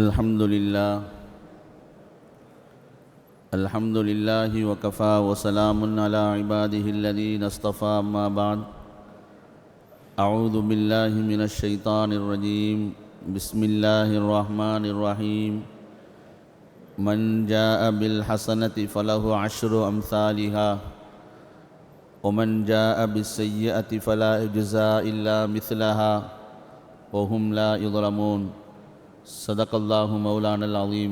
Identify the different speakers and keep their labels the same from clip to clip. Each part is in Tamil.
Speaker 1: الحمد لله الحمد لله وكفى وسلام على عباده الذين اصطفى ما بعد أعوذ بالله من الشيطان الرجيم بسم الله الرحمن الرحيم من جاء بالحسنة فله عشر أمثالها ومن جاء بالسيئة فلا يجزى إلا مثلها وهم لا يظلمون صدق الله مولانا العظيم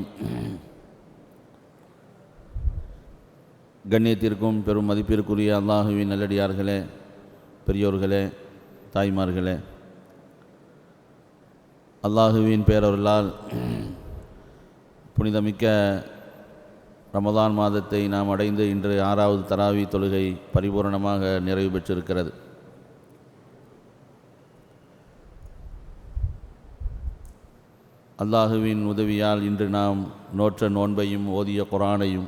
Speaker 1: கண்ணியத்திற்கும் பெரும் மதிப்பிற்குரிய அல்லாஹுவின் நல்லடியார்களே பெரியோர்களே தாய்மார்களே அல்லாஹுவின் பேரொருளால் புனிதமிக்க ரமதான் மாதத்தை நாம் அடைந்து இன்று ஆறாவது தராவி தொழுகை பரிபூரணமாக நிறைவு பெற்றிருக்கிறது அல்லாஹுவின் உதவியால் இன்று நாம் நோற்ற நோன்பையும் ஓதிய குரானையும்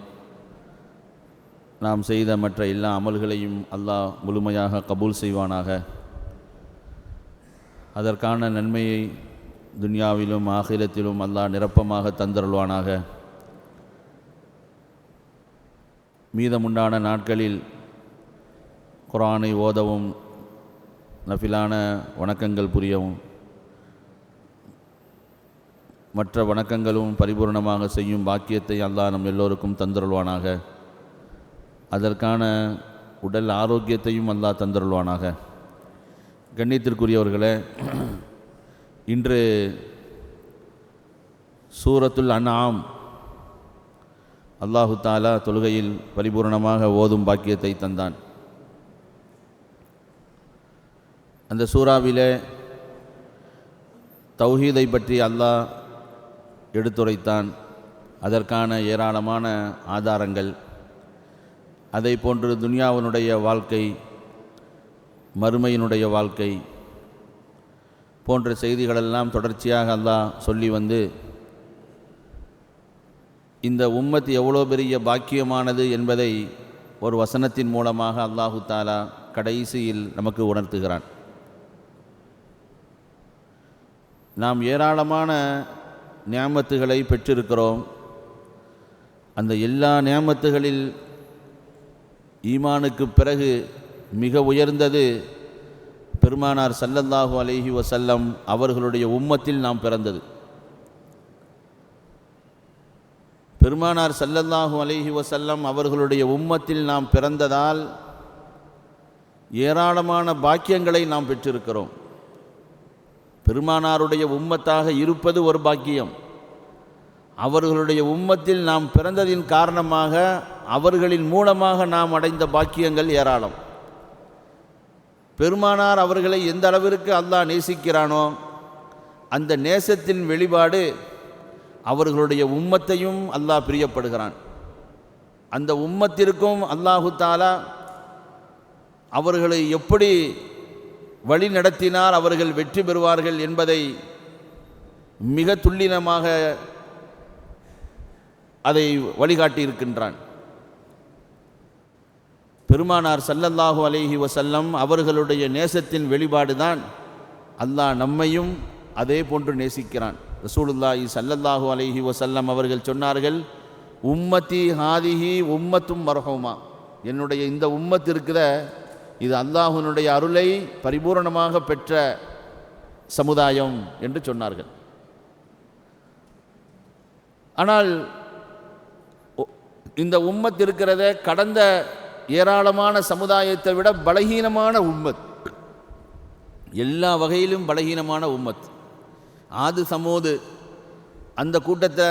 Speaker 1: நாம் செய்த மற்ற எல்லா அமல்களையும் அல்லாஹ் முழுமையாக கபூல் செய்வானாக. அதற்கான நன்மையை துன்யாவிலும் ஆகிலத்திலும் அல்லாஹ் நிரப்பமாக தந்தருள்வானாக. மீதமுண்டான நாட்களில் குரானை ஓதவும் நஃபிலான வணக்கங்கள் புரியவும் மற்ற வணக்கங்களும் பரிபூர்ணமாக செய்யும் பாக்கியத்தை அல்லாஹ் நம் எல்லோருக்கும் தந்தருள்வானாக. அதற்கான உடல் ஆரோக்கியத்தையும் அல்லாஹ் தந்தருள்வானாக. கண்ணியத்திற்குரியவர்களே இன்று சூரத்துல் அன்ஆம் அல்லாஹு தாலா தொழுகையில் பரிபூர்ணமாக ஓதும் பாக்கியத்தை தந்தான். அந்த சூறாவிலே தௌஹீதை பற்றி அல்லாஹ் எடுத்துரைத்தான். அதற்கான ஏராளமான ஆதாரங்கள். அதை போன்று துனியாவினுடைய வாழ்க்கை மறுமையினுடைய வாழ்க்கை போன்ற செய்திகளெல்லாம் தொடர்ச்சியாக அல்லாஹ் சொல்லி வந்து இந்த உம்மத் எவ்வளோ பெரிய பாக்கியமானது என்பதை ஒரு வசனத்தின் மூலமாக அல்லாஹு தாலா கடைசியில் நமக்கு உணர்த்துகிறான். நாம் ஏராளமான நியாமத்துகளை பெற்றிருக்கிறோம். அந்த எல்லா நியாமத்துகளில் ஈமானுக்கு பிறகு மிக உயர்ந்தது பெருமானார் சல்லல்லாஹு அலைஹி வசல்லம் அவர்களுடைய உம்மத்தில் நாம் பிறந்தது. பெருமானார் சல்லல்லாஹு அலைஹி வசல்லம் அவர்களுடைய உம்மத்தில் நாம் பிறந்ததால் ஏராளமான பாக்கியங்களை நாம் பெற்றிருக்கிறோம். பெருமானாருடைய உம்மத்தாக இருப்பது ஒரு பாக்கியம். அவர்களுடைய உம்மத்தில் நாம் பிறந்ததின் காரணமாக அவர்களின் மூலமாக நாம் அடைந்த பாக்கியங்கள் ஏராளம். பெருமானார் அவர்களை எந்த அளவிற்கு அல்லாஹ் நேசிக்கிறானோ அந்த நேசத்தின் வெளிப்பாடு அவர்களுடைய உம்மத்தையும் அல்லாஹ் பிரியப்படுகிறான். அந்த உம்மத்திற்கும் அல்லாஹு தாலா அவர்களை எப்படி வழி நடத்தினால் அவர்கள் வெற்றி பெறுவார்கள் என்பதை மிக துல்லினமாக அதை வழிகாட்டியிருக்கின்றான். பெருமானார் சல்லல்லாஹு அலைஹி வசல்லம் அவர்களுடைய நேசத்தின் வெளிப்பாடுதான் அல்லாஹ் நம்மையும் அதே போன்று நேசிக்கிறான். ரசூலுல்லாஹி சல்லல்லாஹு அலைஹி வசல்லம் அவர்கள் சொன்னார்கள் உம்மத்தி ஹாதிஹி உம்மத்தும் மரஹோமா. என்னுடைய இந்த உம்மத்து இருக்கிற இது அல்லாஹுனுடைய அருளை பரிபூரணமாக பெற்ற சமுதாயம் என்று சொன்னார்கள். ஆனால் இந்த உம்மத் இருக்கிறத கடந்த ஏராளமான சமுதாயத்தை விட பலகீனமான உம்மத். எல்லா வகையிலும் பலகீனமான உம்மத். ஆது சமோது அந்த கூட்டத்தை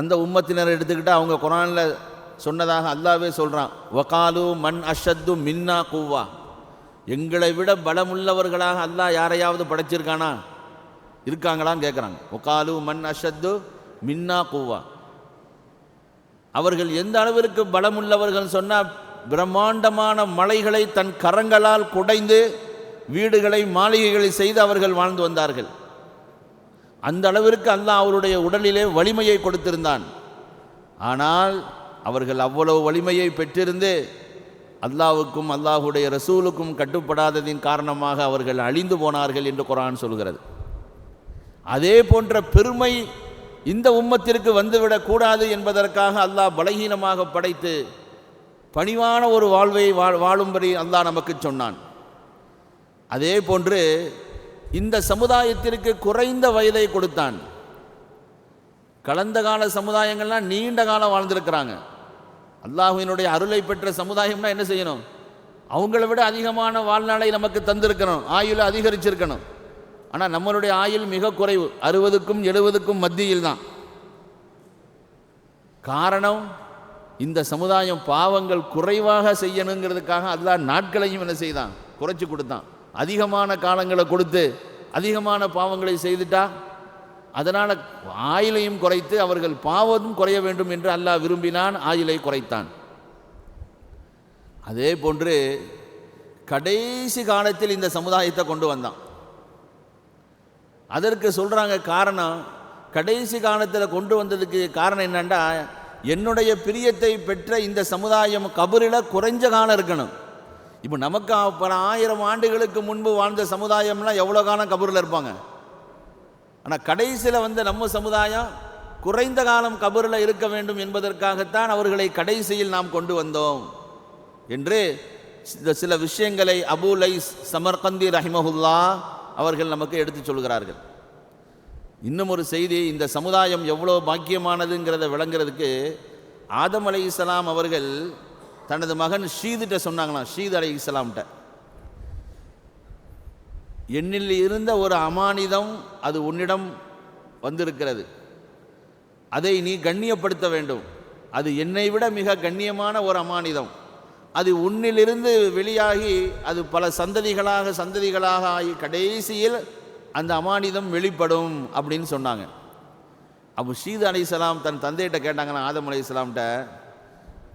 Speaker 1: அந்த உம்மத்தினரை எடுத்துக்கிட்டால் அவங்க குரானில் சொன்னதாக அல்லாவே சொல்கிறான் வகாலு மண் அஷத்து மின்னா கூவா எங்களை விட பலமுள்ளவர்களாக அல்லாஹ் யாரையாவது படைச்சிருக்கானா? இருக்காங்களான்னு கேட்குறாங்க ஒகாலு மண் அஷத்து மின்னா கூவா அவர்கள் எந்த அளவிற்கு பலமுள்ளவர்கள் சொன்னால் பிரம்மாண்டமான மலைகளை தன் கரங்களால் குடைந்து வீடுகளை மாளிகைகளை செய்து அவர்கள் வாழ்ந்து வந்தார்கள். அந்த அளவிற்கு அல்லாஹ் அவருடைய உடலிலே வலிமையை கொடுத்திருந்தான். ஆனால் அவர்கள் அவ்வளவு வலிமையை பெற்றிருந்து அல்லாவுக்கும் அல்லாஹுடைய ரசூலுக்கும் கட்டுப்படாததின் காரணமாக அவர்கள் அழிந்து போனார்கள் என்று குரான் சொல்கிறது. அதே போன்ற பெருமை இந்த உம்மத்திற்கு வந்துவிடக்கூடாது என்பதற்காக அல்லாஹ் பலகீனமாக படைத்து பணிவான ஒரு வாழ்வை வாழ் வாழும்படி அல்லாஹ் நமக்கு சொன்னான். அதே போன்று இந்த சமுதாயத்திற்கு குறைந்த வயதை கொடுத்தான். கலந்த கால சமுதாயங்கள்லாம் நீண்ட காலம் வாழ்ந்திருக்கிறாங்க. அல்லாஹுவினுடைய அருளை பெற்ற சமுதாயம்னா என்ன செய்யணும்? அவங்கள விட அதிகமான வாழ்நாளை நமக்கு தந்திருக்கணும். ஆயுளை அதிகரிச்சிருக்கணும். ஆனால் நம்மளுடைய ஆயுள் மிக குறைவு. அறுபதுக்கும் எழுபதுக்கும் மத்தியில் தான். காரணம் இந்த சமுதாயம் பாவங்கள் குறைவாக செய்யணுங்கிறதுக்காக அல்லா நாட்களையும் என்ன செய்தான்? குறைச்சி கொடுத்தான். அதிகமான காலங்களை கொடுத்து அதிகமான பாவங்களை செய்துட்டா அதனால் ஆயிலையும் குறைத்து அவர்கள் பாவமும் குறைய வேண்டும் என்று அல்லாஹ் விரும்பினான் ஆயிலை குறைத்தான். அதே போன்று கடைசி காலத்தில் இந்த சமுதாயத்தை கொண்டு வந்தான். அதற்கு சொல்கிறாங்க காரணம் கடைசி காலத்தில் கொண்டு வந்ததுக்கு காரணம் என்னென்னா என்னுடைய பிரியத்தை பெற்ற இந்த சமுதாயம் கபரில் குறைஞ்ச காலம் இருக்கணும். இப்போ நமக்கு பல ஆயிரம் ஆண்டுகளுக்கு முன்பு வாழ்ந்த சமுதாயம்லாம் எவ்வளோ காலம் கபரில் இருப்பாங்க? ஆனால் கடைசியில் வந்து நம்ம சமுதாயம் குறைந்த காலம் கபரில் இருக்க வேண்டும் என்பதற்காகத்தான் அவர்களை கடைசியில் நாம் கொண்டு வந்தோம் என்று இந்த சில விஷயங்களை அபு சமர்கந்தி ரஹிமஹுல்லா அவர்கள் நமக்கு எடுத்துச் சொல்கிறார்கள். இன்னும் ஒரு செய்தி இந்த சமுதாயம் எவ்வளோ பாக்கியமானதுங்கிறத விளங்குறதுக்கு ஆதம் அலை இஸ்லாம் அவர்கள் தனது மகன் ஷீதுட்ட சொன்னாங்களாம் ஷீத் அலை இஸ்லாம்கிட்ட என்னில் இருந்த ஒரு அமானிதம் அது உன்னிடம் வந்திருக்கிறது. அதை நீ கண்ணியப்படுத்த வேண்டும். அது என்னை விட மிக கண்ணியமான ஒரு அமானிதம். அது உன்னிலிருந்து வெளியாகி அது பல சந்ததிகளாக சந்ததிகளாக ஆகி கடைசியில் அந்த அமானிதம் வெளிப்படும் அப்படின்னு சொன்னாங்க. அப்போ சீது அலிசலாம் தன் தந்தையிட்ட கேட்டாங்கன்னா ஆதம் அலைசலாம்கிட்ட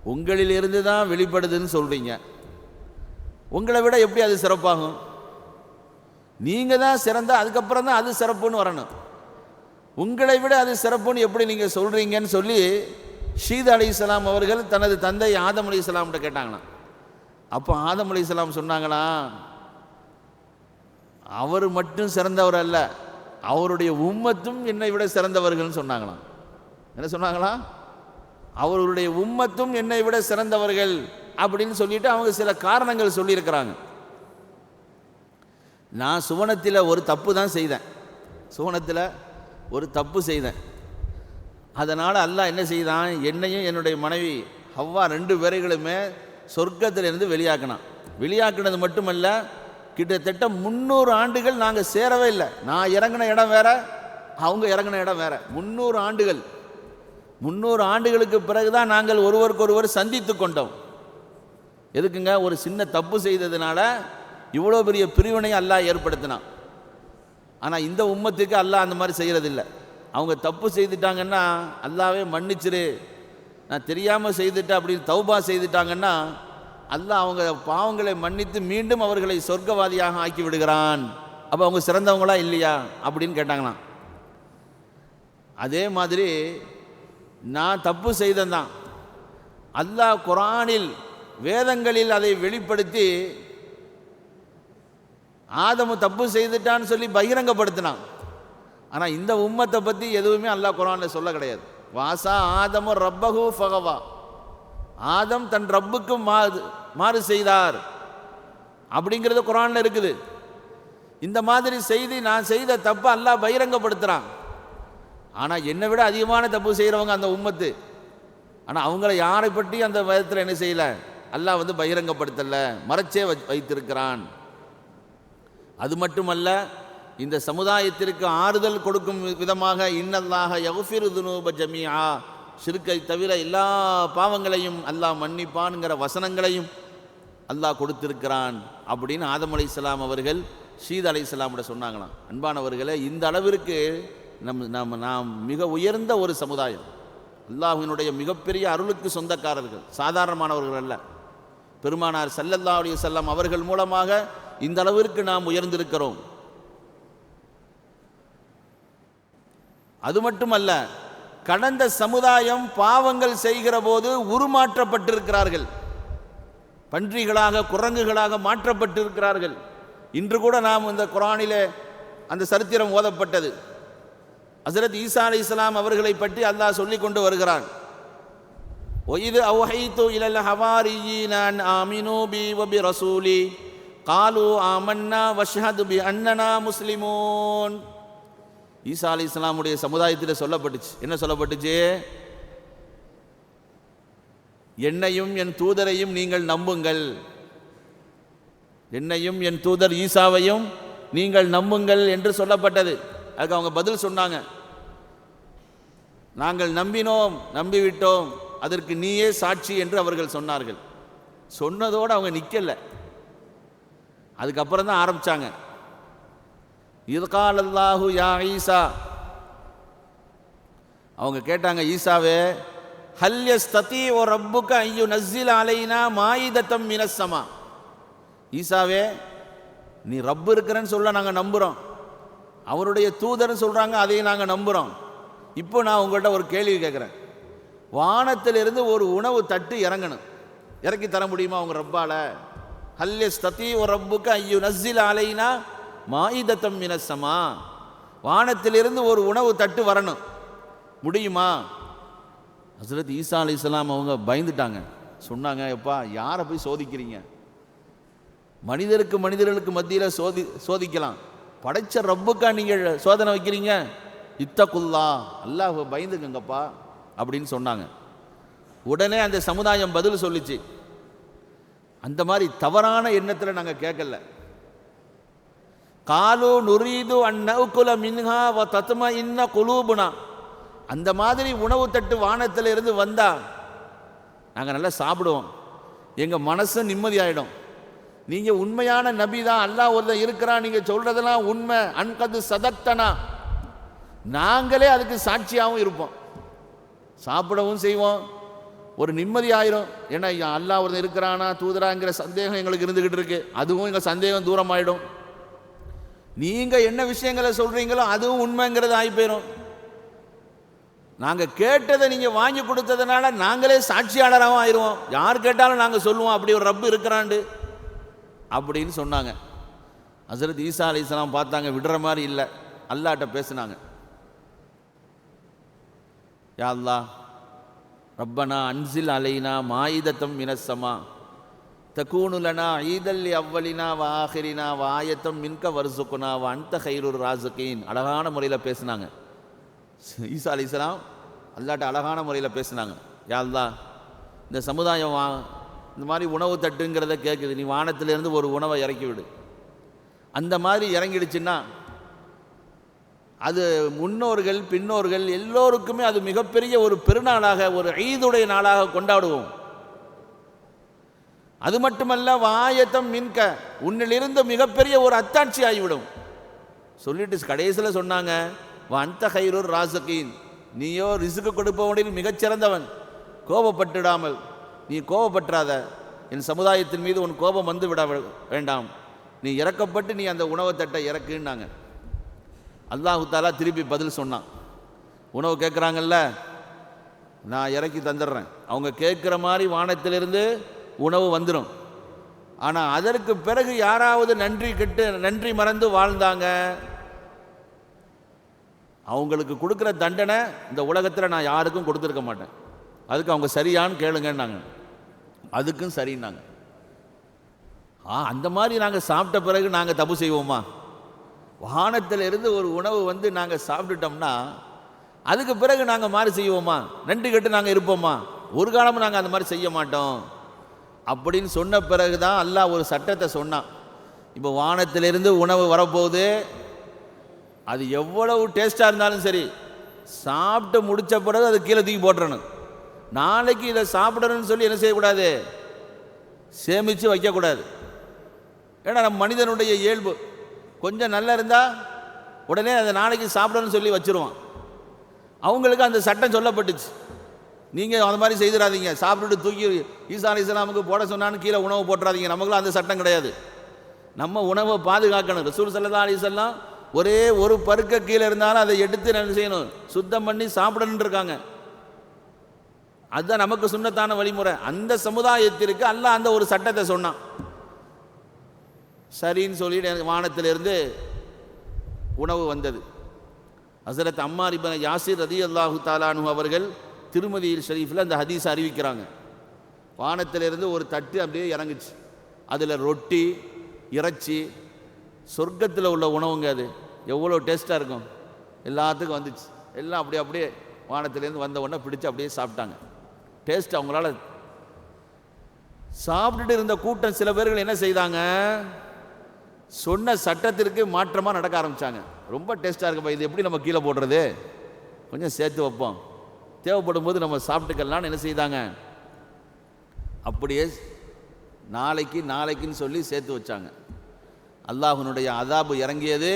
Speaker 1: உங்களிலிருந்து தான் வெளிப்படுதுன்னு சொல்கிறீங்க உங்களை விட எப்படி அது சிறப்பாகும்? நீங்கள் தான் சிறந்த அதுக்கப்புறம் தான் அது சிறப்புன்னு வரணும். உங்களை விட அது சிறப்புன்னு எப்படி நீங்கள் சொல்கிறீங்கன்னு சொல்லி ஷீத் அலி இஸ்லாம் அவர்கள் தனது தந்தை ஆதம் அலி இஸ்லாம்கிட்ட கேட்டாங்களாம். அப்போ ஆதம் அலி இஸ்லாம் சொன்னாங்களா அவர் மட்டும் சிறந்தவர் அல்ல அவருடைய உம்மத்தும் என்னை விட சிறந்தவர்கள்னு சொன்னாங்களாம். என்ன சொன்னாங்களா அவர்களுடைய உம்மத்தும் என்னை விட சிறந்தவர்கள் அப்படின்னு சொல்லிட்டு அவங்க சில காரணங்கள் சொல்லியிருக்கிறாங்க. நான் சுவனத்தில் ஒரு தப்பு தான் செய்தேன். சுவனத்தில் ஒரு தப்பு செய்தேன். அதனால் அல்லாஹ் என்ன செய்தான்? என்னையும் என்னுடைய மனைவி ஹவ்வா ரெண்டு பேரைகளுமே சொர்க்கத்திலிருந்து வெளியாக்கினான். வெளியாக்கினது மட்டுமல்ல கிட்டத்தட்ட முந்நூறு ஆண்டுகள் நாங்கள் சேரவே இல்லை. நான் இறங்கின இடம் வேற அவங்க இறங்கின இடம் வேற. முந்நூறு ஆண்டுகள். முந்நூறு ஆண்டுகளுக்கு பிறகு தான் நாங்கள் ஒருவருக்கொருவர் சந்தித்து கொண்டோம். எதுக்குங்க? ஒரு சின்ன தப்பு செய்ததுனால இவ்வளோ பெரிய பிரிவினை அல்லாஹ் ஏற்படுத்தினான். ஆனால் இந்த உம்மத்துக்கு அல்லாஹ் அந்த மாதிரி செய்கிறதில்ல அவங்க தப்பு செய்துட்டாங்கன்னா அல்லாவே மன்னிச்சிரு. நான் தெரியாமல் செய்துட்டேன் அப்படின்னு தௌபா செய்துட்டாங்கன்னா அல்லாஹ் அவங்க பாவங்களை மன்னித்து மீண்டும் அவர்களை சொர்க்கவாதியாக ஆக்கி விடுகிறான். அப்போ அவங்க சிறந்தவங்களா இல்லையா? அப்படின்னு கேட்டாங்களாம். அதே மாதிரி நான் தப்பு செய்தேன் அல்லாஹ் குரானில் வேதங்களில் அதை வெளிப்படுத்தி ஆதமு தப்பு செய்துட்டான்னு சொல்லி பகிரங்கப்படுத்தினான். ஆனால் இந்த உம்மத்தை பற்றி எதுவுமே அல்லாஹ் குரானில் சொல்ல கிடையாது. வாசா ஆதமு ரப்பகு ஃபகவா. ஆதம் தன் ரப்புக்கு மாறு மாறு செய்தார். அப்படிங்கிறது குரானில் இருக்குது. இந்த மாதிரி செய்தி நான் செய்த தப்பை அல்லாஹ் பகிரங்கப்படுத்துகிறான் ஆனால் என்னை விட அதிகமான தப்பு செய்கிறவங்க அந்த உம்மத்து. ஆனால் அவங்கள யாரை பற்றி அந்த விதத்தில் என்ன செய்யலை? அல்லாஹ் வந்து பகிரங்கப்படுத்தலை மறைச்சே வை வைத்திருக்கிறான். அது மட்டுமல்ல இந்த சமுதாயத்திற்கு ஆறுதல் கொடுக்கும் விதமாக இன்னல்லாக யகுஃபிரு துனூப ஜமியா சிறுக்கை தவிர எல்லா பாவங்களையும் அல்லாஹ் மன்னிப்பான்ங்கிற வசனங்களையும் அல்லாஹ் கொடுத்திருக்கிறான் அப்படின்னு ஆதம் அலைஹிஸ்ஸலாம் அவர்கள் ஷீத் அலைஹிஸ்ஸலாமிட சொன்னாங்களாம். அன்பானவர்களே இந்த அளவிற்கு நம் நாம் நாம் மிக உயர்ந்த ஒரு சமுதாயம். அல்லாஹ்வினுடைய மிகப்பெரிய அருளுக்கு சொந்தக்காரர்கள் சாதாரணமானவர்கள் அல்ல. பெருமானார் ஸல்லல்லாஹு செல்லம் அவர்கள் மூலமாக இந்த அளவிற்கு நாம் உயர்ந்திருக்கிறோம். அது மட்டுமல்ல கடந்த சமுதாயம் பாவங்கள் செய்கிற போது உருமாற்றப்பட்டிருக்கிறார்கள். பன்றிகளாக குரங்குகளாக மாற்றப்பட்டிருக்கிறார்கள். இன்று கூட நாம் இந்த குரானிலே அந்த சரித்திரம் ஓதப்பட்டது. ஹசரத் ஈசா அலி இஸ்லாம் அவர்களை பற்றி அல்லாஹ் சொல்லிக் கொண்டு வருகிறான். ஒய்து அவுஹைத்து இலல் ஹவாரியின் ஆமினு பி வபி ரசூலி காலு ஆமன்னா வஷஹது பி அண்ணனா முஸ்லிமோன் ஈசா அலி இஸ்லாமுடைய சமுதாயத்தில் சொல்லப்பட்டுச்சு. என்ன சொல்லப்பட்டுச்சு? என்னையும் என் தூதரையும் நீங்கள் நம்புங்கள். என்னையும் என் தூதர் ஈசாவையும் நீங்கள் நம்புங்கள் என்று சொல்லப்பட்டது. அதுக்கு அவங்க பதில் சொன்னாங்க. நாங்கள் நம்பினோம் நம்பிவிட்டோம். அதற்கு நீயே சாட்சி என்று அவர்கள் சொன்னார்கள். சொன்னதோடு அவங்க நிற்கலை அதுக்கப்புறம் தான் ஆரம்பிச்சாங்க. இதுகால் அல்லாஹு யா ஈசா. அவங்க கேட்டாங்க ஈசாவே ஹல்யஸ் தத்தி ஓ ரப்புக்கு ஐயோ நஸ்ஸில் அலைனா மாயிதத்தம் மினசமா ஈசாவே நீ ரப்பு இருக்கிறன்னு சொல்ல நாங்கள் நம்புகிறோம் அவருடைய தூதர்னு சொல்கிறாங்க அதையும் நாங்கள் நம்புகிறோம் இப்போ நான் உங்கள்கிட்ட ஒரு கேள்வி கேட்குறேன் வானத்திலிருந்து ஒரு உணவு தட்டு இறங்கணும். இறக்கி தர முடியுமா அவங்க ரப்பால்? ஹல்யஸ் தத்தி ரப்புக்கு ஐயோ நஸ்ஸில் அலைனா மாயிதத்தம் மினசமா வானத்திலிருந்து ஒரு உணவு தட்டு வரணும். முடியுமா? ஹசரத் ஈசா அலி இஸ்லாம் அவங்க பயந்துட்டாங்க. சொன்னாங்க எப்பா யாரை போய் சோதிக்கிறீங்க? மனிதருக்கு மனிதர்களுக்கு மத்தியில் சோதி சோதிக்கலாம். படைச்ச ரப்புக்கா நீங்கள் சோதனை வைக்கிறீங்க? இத்தக்குல்லா அல்லாஹ் பயந்துக்குங்கப்பா அப்படின்னு சொன்னாங்க. உடனே அந்த சமுதாயம் பதில் சொல்லிச்சு. அந்த மாதிரி தவறான எண்ணத்தில் நாங்கள் கேட்கல காலு நுரீது அந்நவுக்குல மின்ஹா வ தத்ம இன்ன குலூபுனா. அந்த மாதிரி உணவு தட்டு வானத்தில் இருந்து வந்தா நாங்கள் நல்லா சாப்பிடுவோம். எங்கள் மனசு நிம்மதியாயிடும். நீங்கள் உண்மையான நபி தான் அல்லாஹ் ஒருத்தன் இருக்கிறான் நீங்கள் சொல்கிறதெல்லாம் உண்மை. அன்கது சதக்தனா. நாங்களே அதுக்கு சாட்சியாகவும் இருப்போம். சாப்பிடவும் செய்வோம். ஒரு நிம்மதி ஆயிரும் ஏன்னா ஐயா, அல்லாஹ் ஒருத்தன் இருக்கிறானா தூதராங்கிற சந்தேகம் எங்களுக்கு இருந்துக்கிட்டு இருக்கு. அதுவும் எங்கள் சந்தேகம் தூரமாயிடும். நீங்கள் என்ன விஷயங்களை சொல்கிறீங்களோ அதுவும் உண்மைங்கிறது ஆகி போயிடும் நாங்கள் கேட்டதை நீங்கள் வாங்கி கொடுத்ததுனால நாங்களே சாட்சியாளராகவும் ஆயிடுவோம் யார் கேட்டாலும் நாங்கள் சொல்லுவோம் அப்படி ஒரு ரப்பு இருக்கிறாண்டு அப்படின்னு சொன்னாங்க. ஹசரத் ஈசா அலி இஸ்லாம் பார்த்தாங்க விடுற மாதிரி இல்லை. அல்லாட்ட பேசுனாங்க. யா அல்லா ரப்பனா அன்சில் அலைனா மாயிதத்தம் மினசமா தகூனுலனா ஈதல்லி அவ்வலினா வாஹிரினா வாயத்தம் மின்க வருசுக்குனா வ ஹைரூர் ஹைருர் அழகான முறையில் பேசுனாங்க. ஈசா அலி இஸ்லாம் அல்லாட்ட அழகான முறையில் பேசுனாங்க. யா இந்த சமுதாயம் வா இந்த மாதிரி உணவு தட்டுங்கிறத கேட்குது நீ வானத்திலேருந்து ஒரு உணவை இறக்கி விடு. அந்த மாதிரி இறங்கிடுச்சுன்னா அது முன்னோர்கள் பின்னோர்கள் எல்லோருக்குமே அது மிகப்பெரிய ஒரு பெருநாளாக ஒரு ஈதுடைய நாளாக கொண்டாடுவோம். அது மட்டுமல்ல வாயத்தம் மின்க உன்னிலிருந்து மிகப்பெரிய ஒரு அத்தாட்சி ஆகிவிடும். சொல்லிட்டு கடைசியில் சொன்னாங்க அந்த ஹைரூர் ராசகீன் நீயோ ரிசுக்கு கொடுப்பவனில் மிகச்சிறந்தவன். கோபப்பட்டுடாமல் நீ கோபப்பற்றாத. என் சமுதாயத்தின் மீது உன் கோபம் வந்து விட வேண்டாம். நீ இறக்கப்பட்டு நீ அந்த உணவு தட்டை இறக்குன்னாங்க. அல்லாஹு தாலா திருப்பி பதில் சொன்னான். உணவு கேட்குறாங்கல்ல நான் இறக்கி தந்துடுறேன். அவங்க கேட்குற மாதிரி வானத்திலிருந்து உணவு வந்துடும் ஆனால் அதற்கு பிறகு யாராவது நன்றி கெட்டு நன்றி மறந்து வாழ்ந்தாங்க. அவங்களுக்கு கொடுக்குற தண்டனை இந்த உலகத்தில் நான் யாருக்கும் கொடுத்துருக்க மாட்டேன். அதுக்கு அவங்க சரியான்னு கேளுங்கன்னாங்க. அதுக்கும் சரின்னாங்க. ஆ அந்த மாதிரி நாங்கள் சாப்பிட்ட பிறகு நாங்கள் தப்பு செய்வோமா? வானத்தில் இருந்து ஒரு உணவு வந்து நாங்கள் சாப்பிட்டுட்டோம்னா அதுக்கு பிறகு நாங்கள் மாதிரி செய்வோமா? நன்றி கட்டு நாங்கள் இருப்போமா? ஒரு காலமும் நாங்கள் அந்த மாதிரி செய்ய மாட்டோம். அப்படின்னு சொன்ன பிறகு தான் அல்லாஹ் ஒரு சட்டத்தை சொன்னான். இப்போ வானத்திலிருந்து உணவு வரப்போகுது. அது எவ்வளவு டேஸ்ட்டாக இருந்தாலும் சரி சாப்பிட்டு முடிச்ச பிறகு அது கீழே தூக்கி போட்டுறணும். நாளைக்கு இதை சாப்பிடணும்னு சொல்லி என்ன செய்யக்கூடாது? சேமித்து வைக்கக்கூடாது. ஏன்னா நம்ம மனிதனுடைய இயல்பு. கொஞ்சம் நல்லா இருந்தால் உடனே அதை நாளைக்கு சாப்பிடணும்னு சொல்லி வச்சுருவான். அவங்களுக்கு அந்த சட்டம் சொல்லப்பட்டுச்சு. நீங்கள் அந்த மாதிரி செய்திடாதீங்க. சாப்பிட்டுட்டு தூக்கி ஈசா இஸ்லாமுக்கு போட சொன்னான்னு கீழே உணவு போட்டுறாதீங்க. நமக்குலாம் அந்த சட்டம் கிடையாது. நம்ம உணவை பாதுகாக்கணும். ரசூல் சல்லா அலிசல்லாம் ஒரே ஒரு பருக்க கீழே இருந்தாலும் அதை எடுத்து என்ன செய்யணும்? சுத்தம் பண்ணி சாப்பிடணுன்னு இருக்காங்க. அதுதான் நமக்கு சுண்ணத்தான வழிமுறை. அந்த சமுதாயத்திற்கு அல்ல அந்த ஒரு சட்டத்தை சொன்னான். சரின்னு சொல்லிட்டு எனக்கு வானத்திலிருந்து உணவு வந்தது. ஹசரத் அம்மார் இபன் யாசிர் ரதி அல்லாஹு தாலானு அவர்கள் திருமதியில் ஷரீஃபில் அந்த ஹதீஸ் அறிவிக்கிறாங்க. வானத்திலிருந்து ஒரு தட்டு அப்படியே இறங்குச்சு. அதில் ரொட்டி இறைச்சி சொர்க்கத்தில் உள்ள உணவுங்க அது. எவ்வளோ டேஸ்ட்டாக இருக்கும். எல்லாத்துக்கும் வந்துச்சு. எல்லாம் அப்படியே அப்படியே வானத்திலேருந்து வந்த உடனே பிடிச்சு அப்படியே சாப்பிட்டாங்க. டேஸ்ட் அவங்களால சாப்பிட்டுட்டு இருந்த கூட்டம் சில பேர்கள் என்ன செய்தாங்க? சொன்ன சட்டத்திற்கு மாற்றமாக நடக்க ஆரம்பித்தாங்க ரொம்ப டேஸ்ட்டாக இருக்குப்பா இது எப்படி நம்ம கீழே போடுறது? கொஞ்சம் சேர்த்து வைப்போம். தேவைப்படும் போது நம்ம சாப்பிட்டுக்கலாம்னு என்ன செய்தாங்க? அப்படியே நாளைக்கு நாளைக்குன்னு சொல்லி சேர்த்து வச்சாங்க. அல்லாஹனுடைய அதாபு இறங்கியது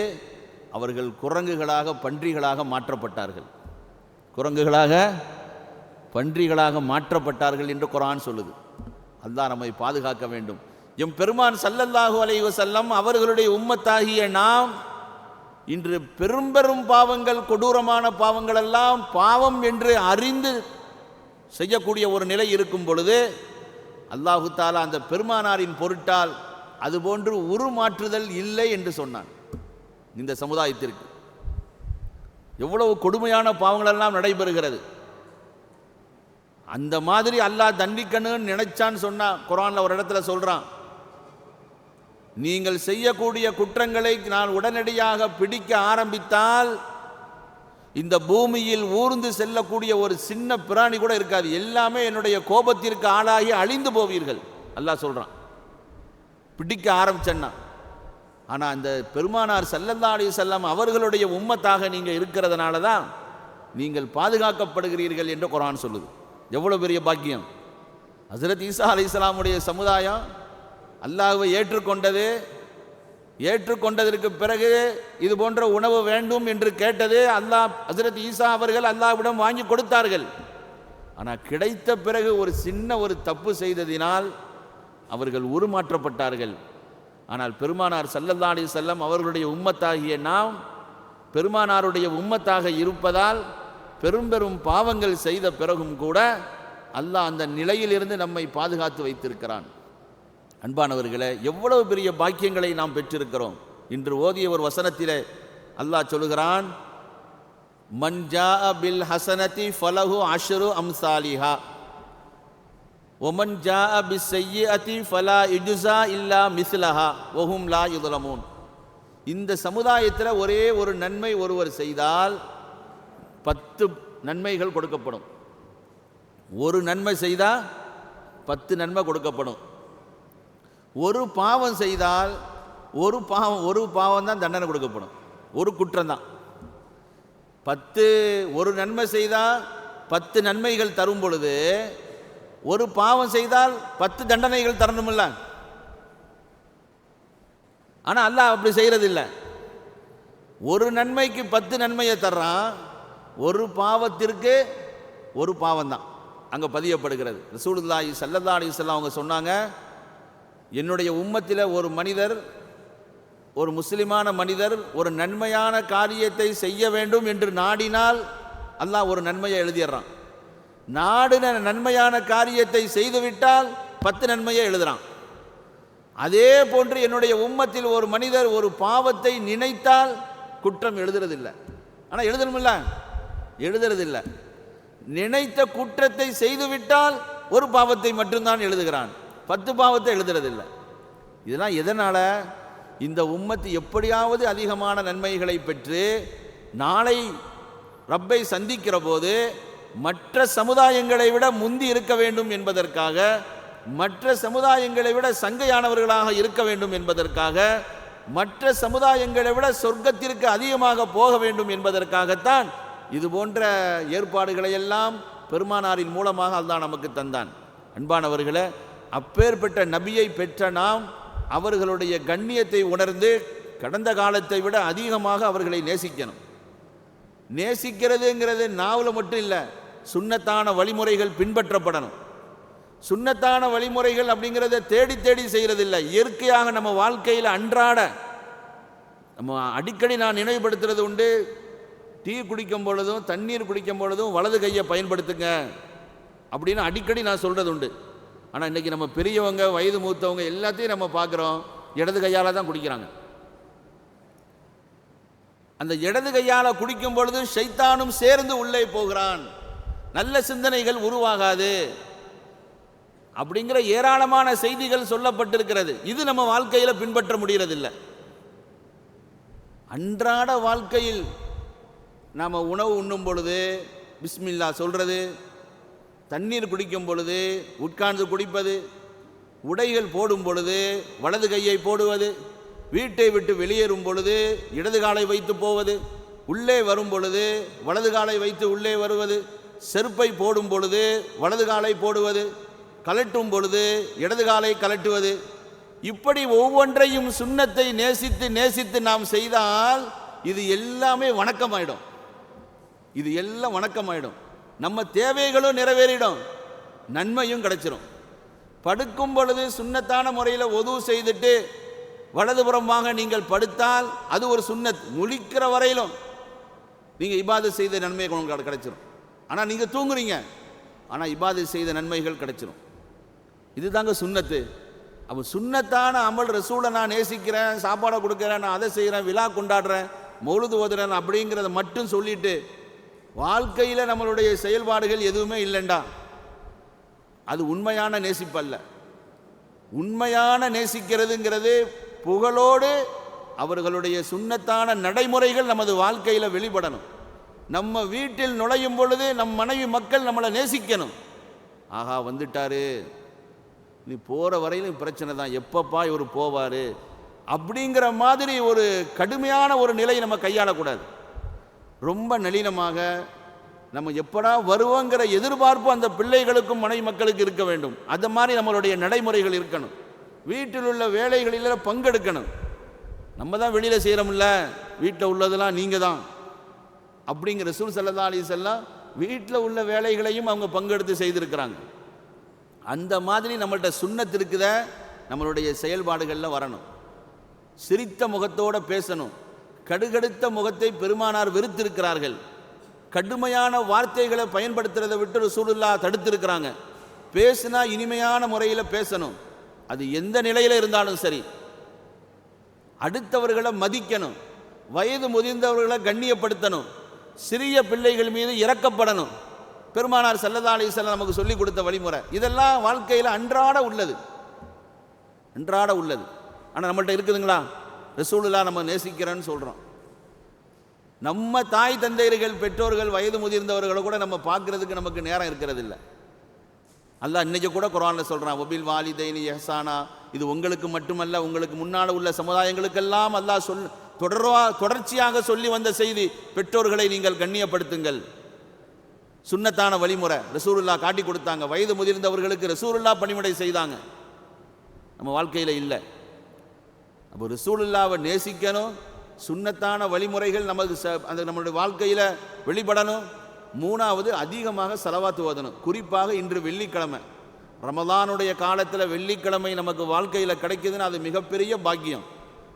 Speaker 1: அவர்கள் குரங்குகளாக பன்றிகளாக மாற்றப்பட்டார்கள். குரங்குகளாக பன்றிகளாக மாற்றப்பட்டார்கள் என்று குரான் சொல்லுது. அல்லாஹ் நம்மை பாதுகாக்க வேண்டும். எம் பெருமான் சல்லல்லாஹு அலைஹி செல்லம் அவர்களுடைய உம்மத்தாகிய நாம் இன்று பெரும்பெரும் பாவங்கள் கொடூரமான பாவங்கள் எல்லாம் பாவம் என்று அறிந்து செய்யக்கூடிய ஒரு நிலை இருக்கும் பொழுது அல்லாஹு தாலா அந்த பெருமானாரின் பொருட்டால் அதுபோன்று உருமாற்றுதல் இல்லை என்று சொன்னான். இந்த சமுதாயத்திற்கு. எவ்வளவு கொடுமையான பாவங்களெல்லாம் நடைபெறுகிறது. அந்த மாதிரி அல்லாஹ் தண்டிக்கணும்னு நினைச்சான்னு சொன்னா குரானில் ஒரு இடத்துல சொல்கிறான் நீங்கள் செய்யக்கூடிய குற்றங்களை நான் உடனடியாக பிடிக்க ஆரம்பித்தால் இந்த பூமியில் ஊர்ந்து செல்லக்கூடிய ஒரு சின்ன பிராணி கூட இருக்காது. எல்லாமே என்னுடைய கோபத்திற்கு ஆளாகி அழிந்து போவீர்கள். அல்லாஹ் சொல்கிறான் பிடிக்க ஆரம்பிச்சேன்னா. ஆனால் அந்த பெருமானார் சல்லல்லா அலி செல்லம் அவர்களுடைய உம்மத்தாக நீங்கள் இருக்கிறதுனால தான் நீங்கள் பாதுகாக்கப்படுகிறீர்கள் என்று குரான் சொல்லுது. எவ்வளோ பெரிய பாக்கியம். ஹசரத் ஈசா அலி இஸ்லாமுடைய சமுதாயம் அல்லாஹுவை ஏற்றுக்கொண்டது ஏற்றுக்கொண்டதற்கு பிறகு இது போன்ற உணவு வேண்டும் என்று கேட்டது அல்லாஹ் ஹசரத் ஈசா அவர்கள் அல்லாஹ்விடம் வாங்கி கொடுத்தார்கள். ஆனால் கிடைத்த பிறகு ஒரு சின்ன ஒரு தப்பு செய்ததினால் அவர்கள் உருமாற்றப்பட்டார்கள். ஆனால் பெருமானார் சல்லல்லா அலி செல்லம் அவர்களுடைய உம்மத்தாகிய நாம் பெருமானாருடைய உம்மத்தாக இருப்பதால் பெரும் பெரும் பாவங்கள் செய்த பிறகும் கூட அல்லாஹ் அந்த நிலையிலிருந்து நம்மை பாதுகாத்து வைத்திருக்கிறான். அன்பானவர்களே எவ்வளவு பெரிய பாக்கியங்களை நாம் பெற்றிருக்கிறோம். இன்று ஓதிய ஒரு வசனத்திலே அல்லாஹ் சொல்லுகிறான் மன்ஜா பில் ஹசனதி ஃபலஹு அஷ்ரு அம்சாலிஹா. ஒமன் ஜா பி செய்யி ஃபலா இஜுசா இல்லா மிஸ்லஹா. ஒஹும் லா யுதலமூன் இந்த சமுதாயத்தில் ஒரே ஒரு நன்மை ஒருவர் செய்தால் பத்து நன்மைகள் கொடுக்கப்படும். ஒரு நன்மை செய்தால் பத்து நன்மை கொடுக்கப்படும். ஒரு பாவம் செய்தால் ஒரு பாவம் ஒரு பாவம் தான் தண்டனை கொடுக்கப்படும். ஒரு குற்றம் தான் பத்து ஒரு நன்மை செய்தால் பத்து நன்மைகள் தரும் பொழுது ஒரு பாவம் செய்தால் பத்து தண்டனைகள் தரணுமில்ல. ஆனால் அல்லாஹ் அப்படி செய்கிறதில்ல ஒரு நன்மைக்கு பத்து நன்மையை தர்றான் ஒரு பாவத்திற்கு ஒரு பாவம் தான் அங்கே பதியப்படுகிறது. ரசூலுல்லாஹி சல்லல்லா அலிஸ்லாம் அவங்க சொன்னாங்க என்னுடைய உம்மத்தில் ஒரு மனிதர் ஒரு முஸ்லிமான மனிதர் ஒரு நன்மையான காரியத்தை செய்ய வேண்டும் என்று நாடினால் அல்லாஹ் ஒரு நன்மையை எழுதிடுறான். நாடின நன்மையான காரியத்தை செய்துவிட்டால் பத்து நன்மையை எழுதுறான். அதே போன்று என்னுடைய உம்மத்தில் ஒரு மனிதர் ஒரு பாவத்தை நினைத்தால் குற்றம் எழுதுறதில்லை. ஆனால் எழுதணுமில்ல? எழுதுறதில்லை. நினைத்த குற்றத்தை செய்துவிட்டால் ஒரு பாவத்தை மட்டும்தான் எழுதுகிறான். பத்து பாவத்தை எழுதுறதில்லை. இதெல்லாம் எதனால்? இந்த உம்மத்து எப்படியாவது அதிகமான நன்மைகளை பெற்று நாளை ரப்பை சந்திக்கிற போது மற்ற சமுதாயங்களை விட முந்தி இருக்க வேண்டும் என்பதற்காக மற்ற சமுதாயங்களை விட சங்கையானவர்களாக இருக்க வேண்டும் என்பதற்காக மற்ற சமுதாயங்களை விட சொர்க்கத்திற்கு அதிகமாக போக வேண்டும் என்பதற்காகத்தான் இது போன்ற ஏற்பாடுகளை எல்லாம் பெருமானாரின் மூலமாக அதுதான் நமக்கு தந்தான். அன்பானவர்களை அப்பேற்பட்ட நபியை பெற்ற நாம் அவர்களுடைய கண்ணியத்தை உணர்ந்து கடந்த காலத்தை விட அதிகமாக அவர்களை நேசிக்கணும். நேசிக்கிறதுங்கிறது நாவல மட்டும் இல்லை சுண்ணத்தான வழிமுறைகள் பின்பற்றப்படணும். சுண்ணத்தான வழிமுறைகள் அப்படிங்கிறத தேடி தேடி செய்கிறதில்லை இயற்கையாக நம்ம வாழ்க்கையில் அன்றாட நம்ம அடிக்கடி நான் நினைவுபடுத்துறது உண்டு. டீ குடிக்கும் பொழுதும் தண்ணீர் குடிக்கும் பொழுதும் வலது கையை பயன்படுத்துங்க அப்படின்னு அடிக்கடி நான் சொல்கிறது உண்டு. ஆனால் இன்றைக்கி நம்ம பெரியவங்க வயது மூத்தவங்க எல்லாத்தையும் நம்ம பார்க்குறோம். இடது கையால் தான் குடிக்கிறாங்க. அந்த இடது கையால் குடிக்கும் பொழுது ஷைத்தானும் சேர்ந்து உள்ளே போகிறான். நல்ல சிந்தனைகள் உருவாகாது. அப்படிங்கிற ஏராளமான செய்திகள் சொல்லப்பட்டிருக்கிறது. இது நம்ம வாழ்க்கையில் பின்பற்ற முடியறதில்லை. அன்றாட வாழ்க்கையில் நாம் உணவு உண்ணும் பொழுது பிஸ்மில்லா சொல்கிறது தண்ணீர் குடிக்கும் பொழுது உட்கார்ந்து குடிப்பது உடைகள் போடும் பொழுது வலது கையை போடுவது வீட்டை விட்டு வெளியேறும் பொழுது இடது காலை வைத்து போவது உள்ளே வரும் பொழுது வலது காலை வைத்து உள்ளே வருவது செருப்பை போடும் பொழுது வலது காலை போடுவது கலட்டும் பொழுது இடது காலை கலட்டுவது. இப்படி ஒவ்வொன்றையும் சுண்ணத்தை நேசித்து நேசித்து நாம் செய்தால் இது எல்லாமே வணக்கமாயிடும். இது எல்லாம் வணக்கமாயிடும். நம்ம தேவைகளும் நிறைவேறிடும். நன்மையும் கிடைச்சிரும். படுக்கும் பொழுது சுண்ணத்தான முறையில் ஒது செய்துட்டு வலதுபுறமாக நீங்கள் படுத்தால் அது ஒரு சுண்ணத் முழிக்கிற வரையிலும் நீங்கள் இபாது செய்த நன்மை உங்களுக்கு கிடைச்சிரும். ஆனால் நீங்கள் தூங்குறீங்க. ஆனால் இபாது செய்த நன்மைகள் கிடைச்சிரும். இதுதாங்க சுண்ணத்து. அப்போ சுண்ணத்தான அமல் ரசூலை நான் நேசிக்கிறேன் சாப்பாடை கொடுக்குறேன் நான் அதை செய்கிறேன் விழா கொண்டாடுறேன் மொழுது ஓதுறேன் அப்படிங்கிறத மட்டும் சொல்லிட்டு வாழ்க்கையில் நம்மளுடைய செயல்பாடுகள் எதுவுமே இல்லைண்டா. அது உண்மையான நேசிப்பல்ல. உண்மையான நேசிக்கிறதுங்கிறது புகழோடு அவர்களுடைய சுண்ணத்தான நடைமுறைகள் நமது வாழ்க்கையில் வெளிப்படணும். நம்ம வீட்டில் நுழையும் பொழுது நம் மனைவி மக்கள் நம்மளை நேசிக்கணும். ஆஹா வந்துட்டாரு. நீ போகிற வரையிலும் பிரச்சனை தான். எப்பப்பா இவர் போவார்? அப்படிங்கிற மாதிரி ஒரு கடுமையான ஒரு நிலை நம்ம கையாளக்கூடாது. ரொம்ப நளினமாக நம்ம எப்படா வருவோங்கிற எதிர்பார்ப்பு அந்த பிள்ளைகளுக்கும் மனைவி மக்களுக்கு இருக்க வேண்டும். அந்த மாதிரி நம்மளுடைய நடைமுறைகள் இருக்கணும். வீட்டில் உள்ள வேலைகளில் பங்கெடுக்கணும். நம்ம தான் வெளியில் செய்கிறோம்ல வீட்டில் உள்ளதெல்லாம் நீங்கள் தான். அப்படிங்கிற ரசூல் சல்லா அலி செல்லாம் வீட்டில் உள்ள வேலைகளையும் அவங்க பங்கெடுத்து செய்திருக்கிறாங்க. அந்த மாதிரி நம்மள்கிட்ட சுண்ணத்து இருக்குத நம்மளுடைய செயல்பாடுகளில் வரணும். சிரித்த முகத்தோடு பேசணும். கடுகடுத்த முகத்தை பெருமானார் வெறுத்திருக்கிறார்கள். கடுமையான வார்த்தைகளை பயன்படுத்துறதை விட்டு ரசூலுல்லா தடுத்திருக்கிறாங்க. பேசுனா இனிமையான முறையில் பேசணும். அது எந்த நிலையில் இருந்தாலும் சரி. அடுத்தவர்களை மதிக்கணும். வயது முதிர்ந்தவர்களை கண்ணியப்படுத்தணும். சிறிய பிள்ளைகள் மீது இறக்கப்படணும் பெருமானார் சல்லதா அலிசல்லம் நமக்கு சொல்லிக் கொடுத்த வழிமுறை. இதெல்லாம் வாழ்க்கையில் அன்றாட உள்ளது. அன்றாட உள்ளது. ஆனால் நம்மள்கிட்ட இருக்குதுங்களா? ரசூலுல்லா நம்ம நேசிக்கிறேன்னு சொல்கிறோம் நம்ம தாய் தந்தையர்கள் பெற்றோர்கள் வயது முதிர்ந்தவர்களை கூட நம்ம பார்க்கறதுக்கு நமக்கு நேரம் இருக்கிறது இல்லை அல்லாஹ் இன்னைக்கு கூட குரானில் சொல்கிறான் ஒபில் வாலிதைனி எஹசானா. இது உங்களுக்கு மட்டுமல்ல உங்களுக்கு முன்னால் உள்ள சமுதாயங்களுக்கெல்லாம் அல்லாஹ் சொல் தொடர்வா தொடர்ச்சியாக சொல்லி வந்த செய்தி பெற்றோர்களை நீங்கள் கண்ணியப்படுத்துங்கள். சுன்னத்தான வழிமுறை ரசூருல்லா காட்டி கொடுத்தாங்க. வயது முதிர்ந்தவர்களுக்கு ரசூருல்லா பணிமுறை செய்தாங்க. நம்ம வாழ்க்கையில் இல்லை. அப்போ ரசூலுல்லாவை நேசிக்கணும் சுண்ணத்தான வழிமுறைகள் நமக்கு ச அந்த நம்மளுடைய வாழ்க்கையில் வெளிப்படணும். மூணாவது அதிகமாக செலவாத்து ஓதணும். குறிப்பாக இன்று வெள்ளிக்கிழமை. ரமதானுடைய காலத்தில் வெள்ளிக்கிழமை நமக்கு வாழ்க்கையில் கிடைக்குதுன்னு அது மிகப்பெரிய பாக்கியம்.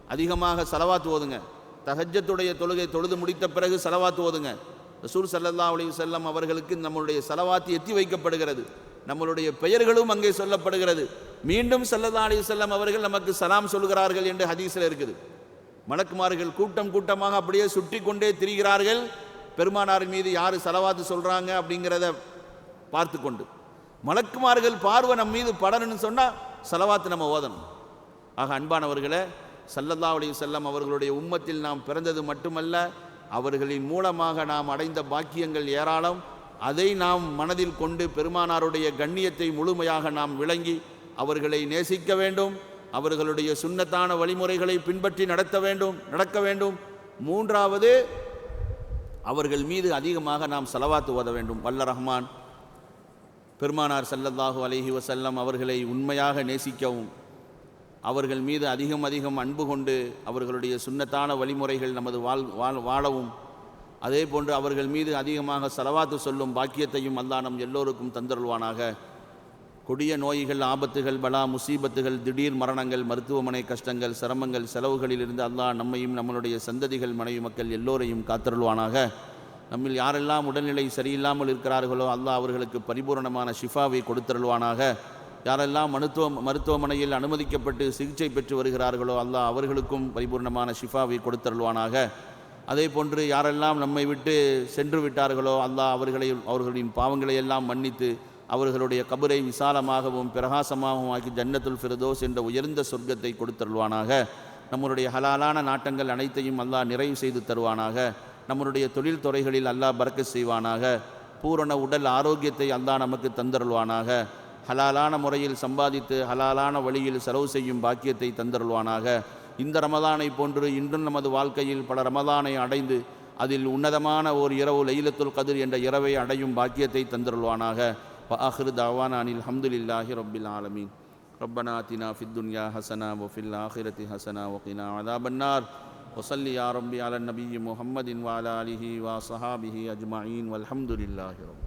Speaker 1: அதிகமாக செலவாத்து ஓதுங்க. தஹஜத்துடைய தொழுகை தொழுது முடித்த பிறகு செலவாத்து ஓதுங்க. ரசூல் சல்லல்லா அலி செல்லம் அவர்களுக்கு நம்மளுடைய செலவாத்து எத்தி வைக்கப்படுகிறது. நம்மளுடைய பெயர்களும் அங்கே சொல்லப்படுகிறது. மீண்டும் சல்லதா அலி செல்லம் அவர்கள் நமக்கு சலாம் சொல்கிறார்கள் என்று ஹதீஸில் இருக்குது. மலக்குமார்கள் கூட்டம் கூட்டமாக அப்படியே சுற்றி கொண்டே திரிகிறார்கள். பெருமானார் மீது யார் செலவாத்து சொல்கிறாங்க அப்படிங்கிறத பார்த்து கொண்டு. மலக்குமார்கள் பார்வை நம் மீது படணும்னு சொன்னால் செலவாத்து நம்ம ஓதணும். ஆக அன்பானவர்களை சல்லல்லா அலி செல்லம் அவர்களுடைய உம்மத்தில் நாம் பிறந்தது மட்டுமல்ல அவர்களின் மூலமாக நாம் அடைந்த பாக்கியங்கள் ஏராளம். அதை நாம் மனதில் கொண்டு பெருமானாருடைய கண்ணியத்தை முழுமையாக நாம் விளங்கி அவர்களை நேசிக்க வேண்டும் அவர்களுடைய சுன்னத்தான வழிமுறைகளை பின்பற்றி நடத்த வேண்டும் நடக்க வேண்டும். மூன்றாவது அவர்கள் மீது அதிகமாக நாம் செலவாத்து ஓத வேண்டும். வல்ல ரஹ்மான் பெருமானார் சல்லல்லாஹு அலஹி வசல்லம் அவர்களை உண்மையாக நேசிக்கவும். அவர்கள் மீது அதிகம் அதிகம் அன்பு கொண்டு அவர்களுடைய சுன்னத்தான வழிமுறைகள் நமது வாழ் வாழ் வாழவும். அதே போன்று அவர்கள் மீது அதிகமாக செலவாத்து சொல்லும் பாக்கியத்தையும் அல்லாஹ் நம் எல்லோருக்கும் தந்தருள்வானாக. கொடிய நோய்கள் ஆபத்துகள் பலா முசீபத்துகள் திடீர் மரணங்கள் மருத்துவமனை கஷ்டங்கள் சிரமங்கள் செலவுகளிலிருந்து அல்லாஹ் நம்மையும் நம்மளுடைய சந்ததிகள் மனைவி மக்கள் எல்லோரையும் காத்தருள்வானாக. நம்மில் யாரெல்லாம் உடல்நிலை சரியில்லாமல் இருக்கிறார்களோ அல்லாஹ் அவர்களுக்கு பரிபூரணமான ஷிஃபாவை கொடுத்தருள்வானாக. யாரெல்லாம் மருத்துவ மருத்துவமனையில் அனுமதிக்கப்பட்டு சிகிச்சை பெற்று வருகிறார்களோ அல்லாஹ் அவர்களுக்கும் பரிபூர்ணமான ஷிஃபாவை கொடுத்தருள்வானாக. அதே போன்று யாரெல்லாம் நம்மை விட்டு சென்று விட்டார்களோ அல்லாஹ் அவர்களை அவர்களின் பாவங்களை எல்லாம் மன்னித்து அவர்களுடைய கபரை விசாலமாகவும் பிரகாசமாகவும் ஆக்கி ஜன்னத்துல் ஃபிரதோஸ் என்ற உயர்ந்த சொர்க்கத்தை கொடுத்தருள்வானாக. நம்முடைய ஹலாலான நாட்டங்கள் அனைத்தையும் அல்லாஹ் நிறைவு செய்து தருவானாக. நம்முடைய தொழில் துறைகளில் அல்லாஹ் பறக்க செய்வானாக. பூரண உடல் ஆரோக்கியத்தை அல்லாஹ் நமக்கு தந்தருள்வானாக. ஹலாலான முறையில் சம்பாதித்து ஹலாலான வழியில் செலவு செய்யும் பாக்கியத்தை தந்தருள்வானாக. இந்த ரமதானை போன்று இன்றும் நமது வாழ்க்கையில் பல ரமதானை அடைந்து அதில் உன்னதமான ஓர் இரவு லைலத்துல் கதிர் என்ற இரவை அடையும் பாக்கியத்தை தந்தருள்வானாக وآخر دعوانا أن الحمد لله رب العالمين ربنا آتنا في الدنيا حسنة وفي الآخرة حسنة وقنا عذاب النار وصل يا ربي على النبي محمد وعلى آله وصحابه أجمعين والحمد لله رب